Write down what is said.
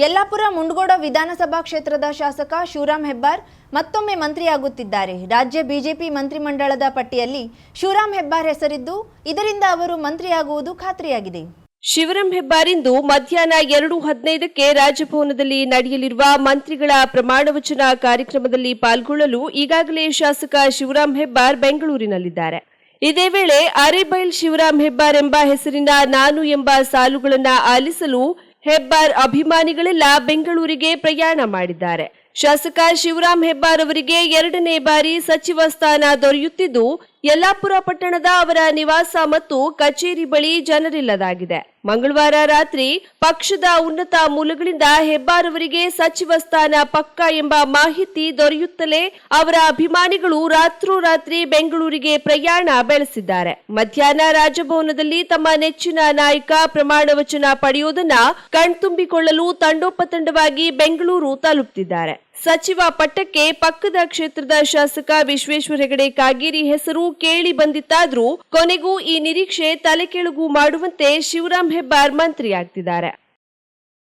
ಯಲ್ಲಾಪುರ ಮುಂಡಗೋಡ ವಿಧಾನಸಭಾ ಕ್ಷೇತ್ರದ ಶಾಸಕ ಶಿವರಾಮ್ ಹೆಬ್ಬಾರ್ ಮತ್ತೊಮ್ಮೆ ಮಂತ್ರಿಯಾಗುತ್ತಿದ್ದಾರೆ. ರಾಜ್ಯ ಬಿಜೆಪಿ ಮಂತ್ರಿಮಂಡಲದ ಪಟ್ಟಿಯಲ್ಲಿ ಶಿವರಾಮ್ ಹೆಬ್ಬಾರ್ ಹೆಸರಿದ್ದು, ಇದರಿಂದ ಅವರು ಮಂತ್ರಿಯಾಗುವುದು ಖಾತ್ರಿಯಾಗಿದೆ. ಶಿವರಾಂ ಹೆಬ್ಬಾರಿಂದು ಮಧ್ಯಾಹ್ನ ಎರಡು ಹದಿನೈದಕ್ಕೆ ರಾಜಭವನದಲ್ಲಿ ನಡೆಯಲಿರುವ ಮಂತ್ರಿಗಳ ಪ್ರಮಾಣವಚನ ಕಾರ್ಯಕ್ರಮದಲ್ಲಿ ಪಾಲ್ಗೊಳ್ಳಲು ಈಗಾಗಲೇ ಶಾಸಕ ಶಿವರಾಮ್ ಹೆಬ್ಬಾರ್ ಬೆಂಗಳೂರಿನಲ್ಲಿದ್ದಾರೆ. ಇದೇ ವೇಳೆ ಅರೆಬೈಲ್ ಶಿವರಾಮ್ ಹೆಬ್ಬಾರ್ ಎಂಬ ಹೆಸರಿನ ನಾನು ಎಂಬ ಸಾಲುಗಳನ್ನು ಆಲಿಸಲು ಹೆಬ್ಬಾರ್ ಅಭಿಮಾನಿಗಳೆಲ್ಲ ಬೆಂಗಳೂರಿಗೆ ಪ್ರಯಾಣ ಮಾಡಿದ್ದಾರೆ. ಶಾಸಕ ಶಿವರಾಮ್ ಹೆಬ್ಬಾರ್ ಅವರಿಗೆ ಎರಡನೇ ಬಾರಿ ಸಚಿವ ಸ್ಥಾನ ದೊರೆಯುತ್ತಿದ್ದು ಯಲ್ಲಾಪುರ ಪಟ್ಟಣದ ಅವರ ನಿವಾಸ ಮತ್ತು ಕಚೇರಿ ಬಳಿ ಜನರಿಲ್ಲದಾಗಿದೆ. ಮಂಗಳವಾರ ರಾತ್ರಿ ಪಕ್ಷದ ಉನ್ನತ ಮೂಲಗಳಿಂದ ಹೆಬ್ಬಾರ್ ಅವರಿಗೆ ಸಚಿವ ಸ್ಥಾನ ಪಕ್ಕ ಎಂಬ ಮಾಹಿತಿ ದೊರೆಯುತ್ತಲೇ ಅವರ ಅಭಿಮಾನಿಗಳು ರಾತ್ರೋರಾತ್ರಿ ಬೆಂಗಳೂರಿಗೆ ಪ್ರಯಾಣ ಬೆಳೆಸಿದ್ದಾರೆ. ಮಧ್ಯಾಹ್ನ ರಾಜಭವನದಲ್ಲಿ ತಮ್ಮ ನೆಚ್ಚಿನ ನಾಯಕ ಪ್ರಮಾಣ ವಚನ ಪಡೆಯುವುದನ್ನ ಕಣ್ತುಂಬಿಕೊಳ್ಳಲು ತಂಡೋಪತಂಡವಾಗಿ ಬೆಂಗಳೂರು ತಲುಪುತ್ತಿದ್ದಾರೆ ಸಚಿವ ಪಟ್ಟಕ್ಕೆ ಪಕ್ಕದ ಕ್ಷೇತ್ರದ ಶಾಸಕ ವಿಶ್ವೇಶ್ವರ ಹೆಗಡೆ ಕಾಗೇರಿ ಹೆಸರು ಕೇಳಿ ಬಂದಿತ್ತಾದ್ರೂ ಕೊನೆಗೂ ಈ ನಿರೀಕ್ಷೆ ತಲೆಕೆಳಗು ಮಾಡುವಂತೆ ಶಿವರಾಂ ಹೆಬ್ಬಾರ್ ಮಂತ್ರಿಯಾಗ್ತಿದ್ದಾರೆ.